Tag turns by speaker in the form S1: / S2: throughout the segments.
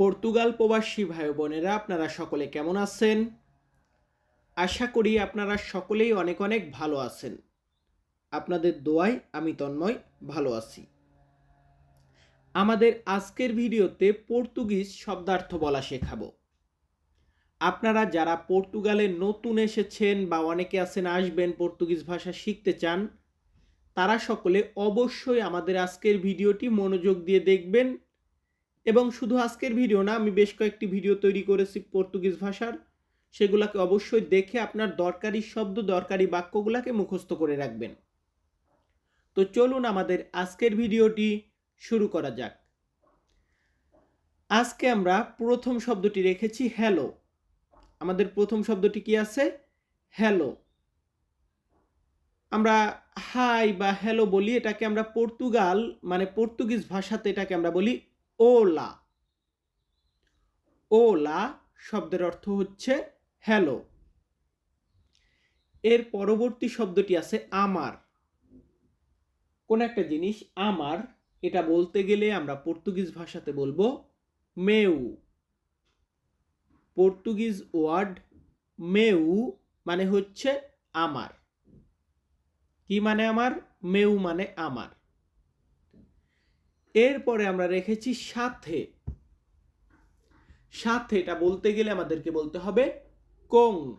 S1: Portugal প্রবাসী ভাই বোনেরা, আপনারা সকলে কেমন আছেন? আশা করি আপনারা সকলেই অনেক অনেক ভালো আছেন। আপনাদের দোয়ায় আমি তন্ময় ভালো আছি। আমাদের আজকের ভিডিওতে পর্তুগিজ শব্দার্থ বলা শেখাবো। আপনারা যারা পর্তুগালে নতুন এসেছেন বা অনেকে আছেন, আসবেন, পর্তুগিজ ভাষা শিখতে চান, তারা সকলে অবশ্যই আমাদের আজকের ভিডিওটি মনোযোগ দিয়ে দেখবেন এবং শুধু আজকের ভিডিও না, আমি বেশ কয়েকটি ভিডিও তৈরি করেছি পর্তুগিজ ভাষার। সেগুলোকে অবশ্যই দেখে আপনার দরকারি শব্দ, দরকারি বাক্যগুলোকে মুখস্থ করে রাখবেন। তো চলুন আমাদের আজকের ভিডিওটি শুরু করা যাক। আজকে আমরা প্রথম শব্দটি রেখেছি হ্যালো। আমাদের প্রথম শব্দটি কি আছে? হ্যালো। আমরা হাই বা হ্যালো বলি, এটাকে আমরা পর্তুগাল মানে পর্তুগিজ ভাষাতে এটাকে আমরা বলি ওলা। ওলা শব্দের অর্থ হচ্ছে হ্যালো এর পরবর্তী শব্দটি আছে আমার। কোন একটা জিনিস আমার, এটা বলতে গেলে আমরা পর্তুগিজ ভাষাতে বলব মেউ পর্তুগিজ ওয়ার্ড মেউ মানে হচ্ছে আমার। কি মানে আমার? মেউ মানে আমার। এরপরে আমরা রেখেছি সাথে। সাথে এটা বলতে গেলে আমাদেরকে বলতে হবে কোং।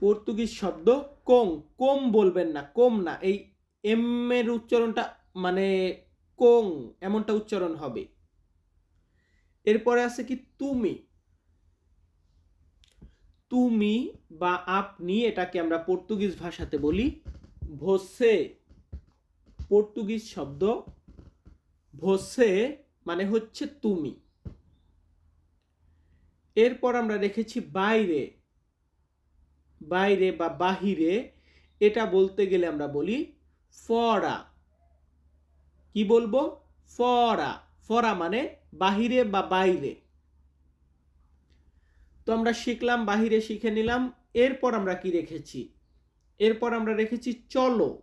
S1: পর্তুগিজ শব্দ কোং। কোম বলবেন না, কোম না। এই এম এর উচ্চারণটা মানে কোং, এমনটা উচ্চারণ হবে। এরপরে আছে কি তুমি। তুমি বা আপনি এটাকে আমরা পর্তুগিজ ভাষাতে বলি ভোসে। পর্তুগিজ শব্দ ভোসে মানে হচ্ছে তুমি। এরপর আমরা রেখেছি বাইরে। বাইরে বা বাহিরে, এটা বলতে গেলে আমরা বলি ফরা। কি বলব? ফরা। ফরা মানে বাহিরে বা বাইরে। তো আমরা শিখলাম, বাহিরে শিখে নিলাম। এরপর আমরা কি রেখেছি? এরপর আমরা রেখেছি চলো।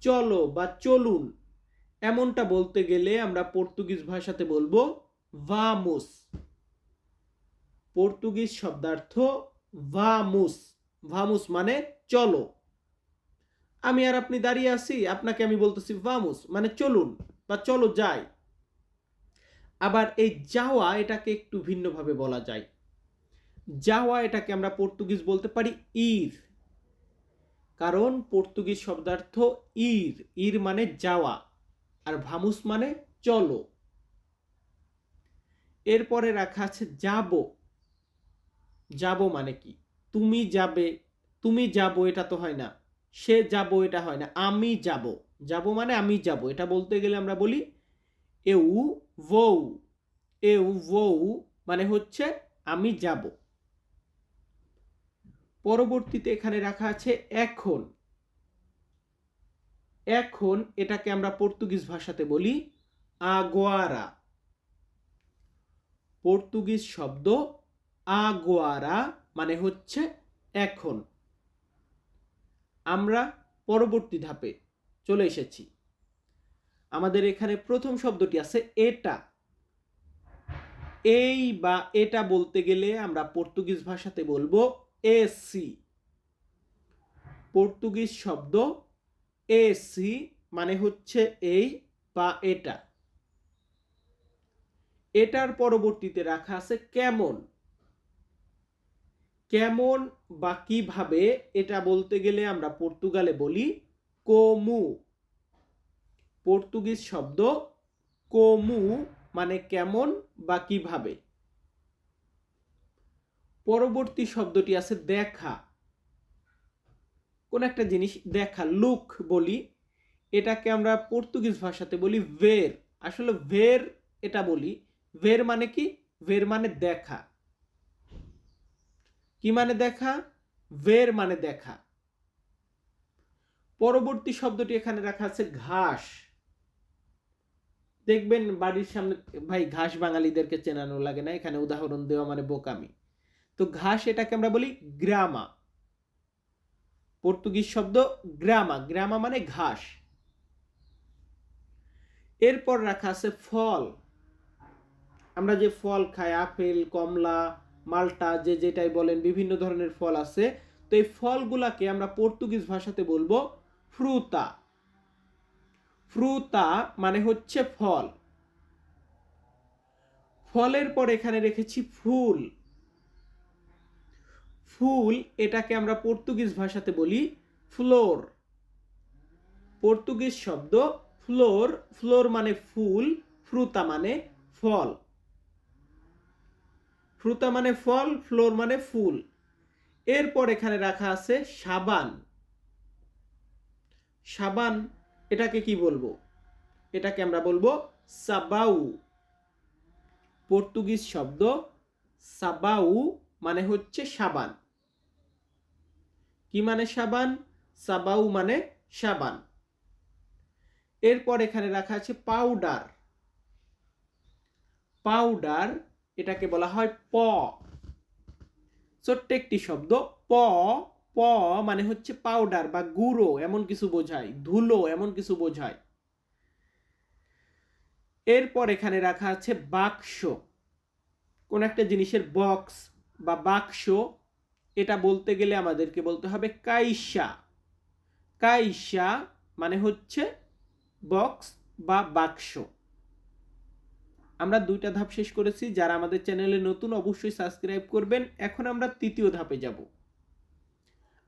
S1: চলো বা চলুন। এমনটা বলতে গেলে আমরা পর্তুগিজ ভাষাতে বলব ভামুস পর্তুগিজ শব্দার্থ ভামুস ভামুস মানে চলো আমি আর আপনি দাঁড়িয়ে আছি, আপনাকে আমি বলতেছি ভামুস মানে চলুন বা চলো যাই আবার এই যাওয়া এটাকে একটু ভিন্নভাবে বলা যায়। যাওয়া এটাকে আমরা পর্তুগিজ বলতে পারি ইর কারণ পর্তুগিজ শব্দার্থ ইর ইর মানে যাওয়া আর ভামুস মানে চলো। এরপরে রাখা আছে যাব। যাব মানে কি? তুমি যাবে, তুমি যাব এটা তো হয় না। সে যাব, এটা হয় না। আমি যাব। যাব মানে আমি যাব। এটা বলতে গেলে আমরা বলি এউ ভৌ। এউ ভৌ মানে হচ্ছে আমি যাব। পরবর্তীতে এখানে রাখা আছে এখন। এখন এটাকে আমরা পর্তুগিজ ভাষাতে বলি আগোয়ারা। পর্তুগিজ শব্দ আগোয়ারা মানে হচ্ছে এখন। আমরা পরবর্তী ধাপে চলে এসেছি। আমাদের এখানে প্রথম শব্দটি আছে এটা। এই বা এটা বলতে গেলে আমরা পর্তুগিজ ভাষাতে বলব এসি। পর্তুগিজ শব্দ এসি মানে হচ্ছে এই বা এটা। এটার পরবর্তীতে রাখা আছে কেমন। কেমন বা কীভাবে এটা বলতে গেলে আমরা পর্তুগালে বলি কোমু। পর্তুগিজ শব্দ কোমু মানে কেমন বা কীভাবে। পরবর্তী শব্দটি আছে দেখা। কোন একটা জিনিস দেখা লুক বলি, এটাকে আমরা পর্তুগিজ ভাষাতে বলি ভের আসলে ভের এটা বলি ভের মানে কি? ভের মানে দেখা। কি মানে দেখা? ভের মানে দেখা। পরবর্তী শব্দটি এখানে রাখা আছে ঘাস। দেখবেন বাড়ির সামনে, ভাই ঘাস বাঙালিদেরকে চেনানো লাগে না, এখানে উদাহরণ দেওয়া মানে বোকামি। তো ঘাস এটাকে আমরা বলি গ্রামা। পর্তুগিজ শব্দ গ্রামা গ্রামা মানে ঘাস। এরপর রাখা আছে ফল। আমরা যে ফল খাই, আপেল, কমলা, মাল্টা, যে যেটাই বলেন, বিভিন্ন ধরনের ফল আছে। তো এই ফলগুলাকে আমরা পর্তুগিজ ভাষাতে বলব ফ্রুতা। ফ্রুতা মানে হচ্ছে ফল। ফলের পর এখানে রেখেছি ফুল। ফুল এটাকে আমরা পর্তুগিজ ভাষাতে বলি ফ্লোর। পর্তুগিজ শব্দ ফ্লোর ফ্লোর মানে ফুল, ফ্রুতা মানে ফল। ফ্রুতা মানে ফল, ফ্লোর মানে ফুল। এরপর এখানে রাখা আছে সাবান। সাবান, এটাকে কি বলব? এটাকে আমরা বলব সাবাউ। পর্তুগিজ শব্দ সাবাউ মানে হচ্ছে সাবান। কি মানে সাবান? সাবাউ মানে সাবান। এরপর এখানে রাখা আছে পাউডার। পাউডার এটাকে বলা হয় প। ছোট্ট একটি শব্দ। প প মানে হচ্ছে পাউডার বা গুঁড়ো, এমন কিছু বোঝায়। ধুলো, এমন কিছু বোঝায়। এরপর এখানে রাখা আছে বাক্স। কোন একটা জিনিসের বক্স বা বাক্স এটা বলতে গেলে আমাদেরকে বলতে হবে কাইসা। কাইসা মানে হচ্ছে বক্স বা বাক্স। আমরা দুইটা ধাপ শেষ করেছি, যারা আমাদের চ্যানেলে নতুন অবশ্যই সাবস্ক্রাইব করবেন। এখন আমরা তৃতীয় ধাপে যাব।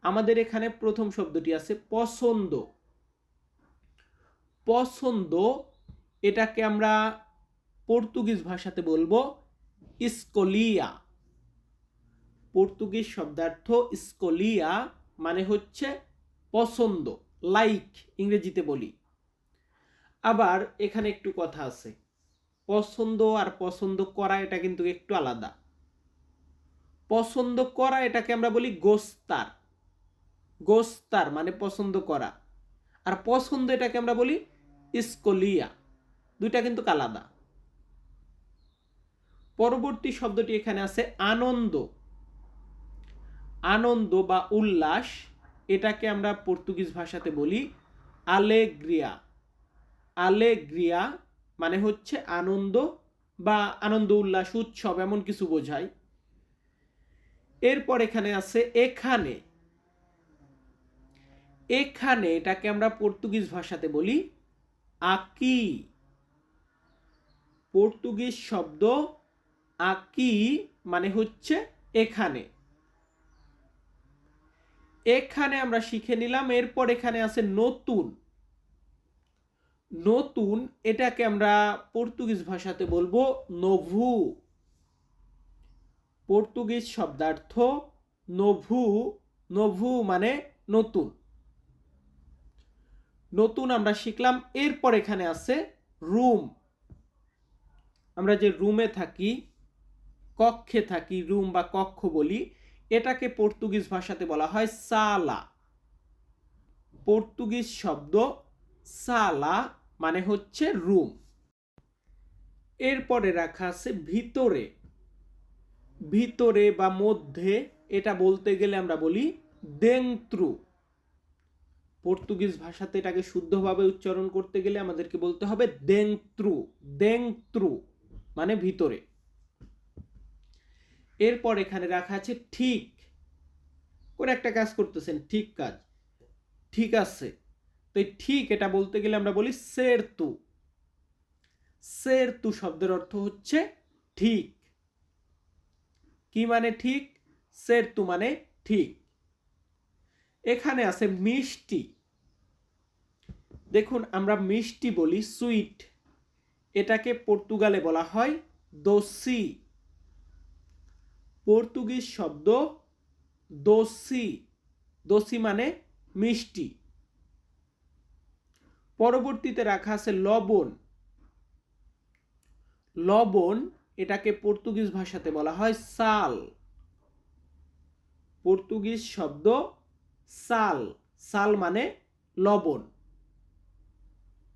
S1: আমাদের এখানে প্রথম শব্দটি আছে পছন্দ। পছন্দ, এটাকে আমরা পর্তুগিজ ভাষাতে বলব ইস্কোলিয়া। পর্তুগিজ শব্দার্থ ইস্কোলিয়া মানে হচ্ছে পছন্দ লাইক ইংরেজিতে বলি। আবার এখানে একটু কথা আছে। পছন্দ আর পছন্দ করা এটা কিন্তু একটু আলাদা। পছন্দ করা এটাকে আমরা বলি গোস্তার গোস্তার মানে পছন্দ করা। আর পছন্দ এটাকে আমরা বলি ইস্কলিয়া দুইটা কিন্তু আলাদা। পরবর্তী শব্দটি এখানে আছে আনন্দ আনন্দ বা উল্লাস, এটাকে আমরা পর্তুগিজ ভাষাতে বলি আলেগ্রিয়া। আলেগ্রিয়া মানে হচ্ছে আনন্দ বা আনন্দ উল্লাস উৎসব এমন কিছু বোঝায়। এরপর এখানে আছে এখানে। এখানে এটাকে আমরা পর্তুগিজ ভাষাতে বলি আকি। পর্তুগিজ শব্দ আকি মানে হচ্ছে এখানে। এখানে আমরা শিখে নিলাম, এরপর এখানে আছে নতুন। নতুন, এটাকে আমরা পর্তুগিজ ভাষাতে বলব নভু। পর্তুগিজ শব্দার্থ নভু নভু মানে নতুন। নতুন আমরা শিখলাম, এরপর এখানে আছে রুম। আমরা যে রুমে থাকি, কক্ষে থাকি, রুম বা কক্ষ বলি এটাকে পর্তুগিজ ভাষাতে বলা হয় সালা। পর্তুগিজ শব্দ সালা মানে হচ্ছে রুম। এরপরে রাখা আছে ভিতরে। ভিতরে বা মধ্যে, এটা বলতে গেলে আমরা বলি দেংত্রু। পর্তুগিজ ভাষাতে এটাকে শুদ্ধভাবে উচ্চারণ করতে গেলে আমাদেরকে বলতে হবে দেংত্রু। দেংত্রু মানে ভিতরে। এরপর এখানে রাখা আছে ঠিক। কোন একটা কাজ করতেছেন, ঠিক কাজ। ঠিক আছে। তো এই ঠিক এটা বলতে গেলে আমরা বলি সের তু সের তু শব্দের অর্থ হচ্ছে ঠিক। কি মানে ঠিক? সের তু মানে ঠিক। এখানে আছে মিষ্টি। দেখুন, আমরা মিষ্টি বলি সুইট। এটাকে পর্তুগালে বলা হয় দোসি। পর্তুগিজ শব্দ দোসি। দোসি মানে মিষ্টি। পরবর্তীতে রাখা আছে লবণ। লবণ এটাকে পর্তুগিজ ভাষাতে বলা হয় সাল। পর্তুগিজ শব্দ সাল। সাল মানে লবণ।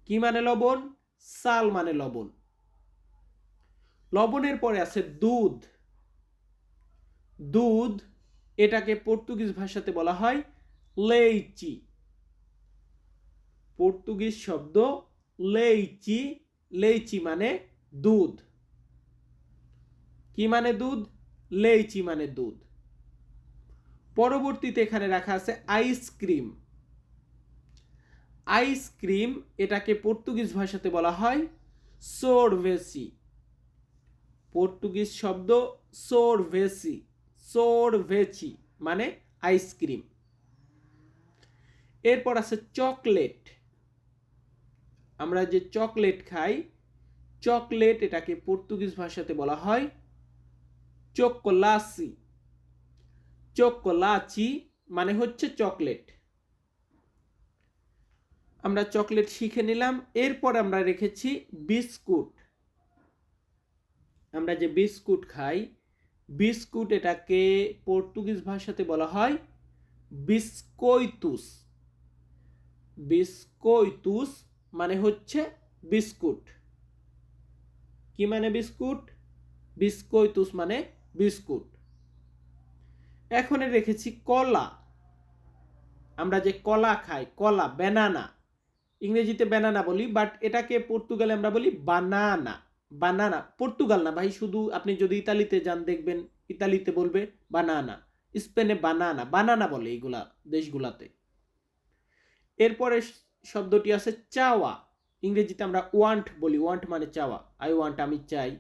S1: কি মানে লবণ? সাল মানে লবণ। লবণের পরে আছে দুধ। দুধ, এটাকে পর্তুগিজ ভাষাতে বলা হয় লেইচি। পর্তুগিজ শব্দ লেইচি লেইচি মানে দুধ। কি মানে দুধ? লেইচি মানে দুধ। পরবর্তীতে এখানে রাখা আছে আইসক্রিম আইসক্রিম এটাকে পর্তুগিজ ভাষাতে বলা হয় সোরভেসি। পর্তুগিজ শব্দ সোরভেসি। সোরভেচি মানে আইসক্রিম এরপর আছে চকলেট আমরা যে চকলেট খাই চকলেট এটাকে পর্তুগিজ ভাষাতে বলা হয় চোকোলাসি চোকোলাচি মানে হচ্ছে চকলেট আমরা চকলেট শিখে নিলাম, এরপর আমরা রেখেছি বিস্কুট। আমরা যে বিস্কুট খাই বিস্কুট এটাকে পর্তুগিজ ভাষাতে বলা হয় বিস্কৈতুস বিস্কৈতুস মানে হচ্ছে বিস্কুট। কি মানে বিস্কুট? বিস্কৈতুস মানে বিস্কুট। এখন রেখেছি কলা। আমরা যে কলা খাই, কলা, ব্যানানা। ইংরেজিতে ব্যানানা বলি, বাট এটাকে পর্তুগালে আমরা বলি বানানা। বানানা। পর্তুগাল না ভাই, শুধু আপনি যদি ইতালিতে যান, দেখবেন ইতালিতে বলবে বানানা। স্পেনে বানানা। বানানা বলে এইগুলা দেশগুলাতে। এরপরে শব্দটি আছে চাওয়া। ইংরেজিতে আমরা ওয়ান্ট বলি। ওয়ান্ট মানে চাওয়া। আই ওয়ান্ট আমি চাই।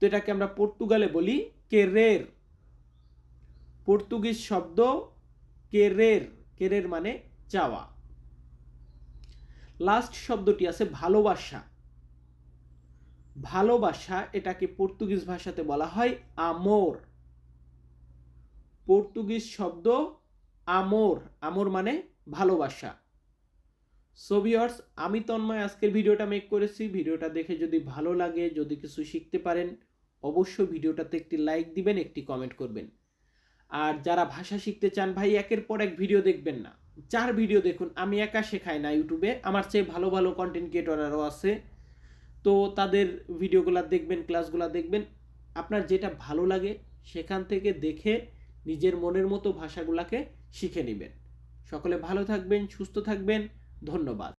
S1: তো এটাকে আমরা পর্তুগালে বলি কেরের পর্তুগিজ শব্দ কেরের কেরের মানে চাওয়া। লাস্ট শব্দটি আছে ভালোবাসা। ভালোবাসা এটাকে পর্তুগিজ ভাষাতে বলা হয় আমোর। পর্তুগিজ শব্দ আমোর আমোর মানে ভালোবাসা। সোভিয়র্স আমি তন্ময়, আজকের ভিডিওটা মেক করেছি। ভিডিওটা দেখে যদি ভালো লাগে, যদি কিছু শিখতে পারেন, অবশ্যই ভিডিওটাতে একটি লাইক দিবেন, একটি কমেন্ট করবেন। আর যারা ভাষা শিখতে চান, ভাই, একের পর এক ভিডিও দেখবেন না। চার ভিডিও দেখুন, আমি একা শেখাই না ইউটিউবে আমার চেয়ে ভালো ভালো কন্টেন্ট ক্রিয়েটরারও আছে। তো তাদের ভিডিওগুলো দেখবেন, ক্লাসগুলো দেখবেন। আপনার যেটা ভালো লাগে সেখান থেকে দেখে নিজের মনের মতো ভাষাগুলোকে শিখে নেবেন। সকলে ভালো থাকবেন, সুস্থ থাকবেন। ধন্যবাদ।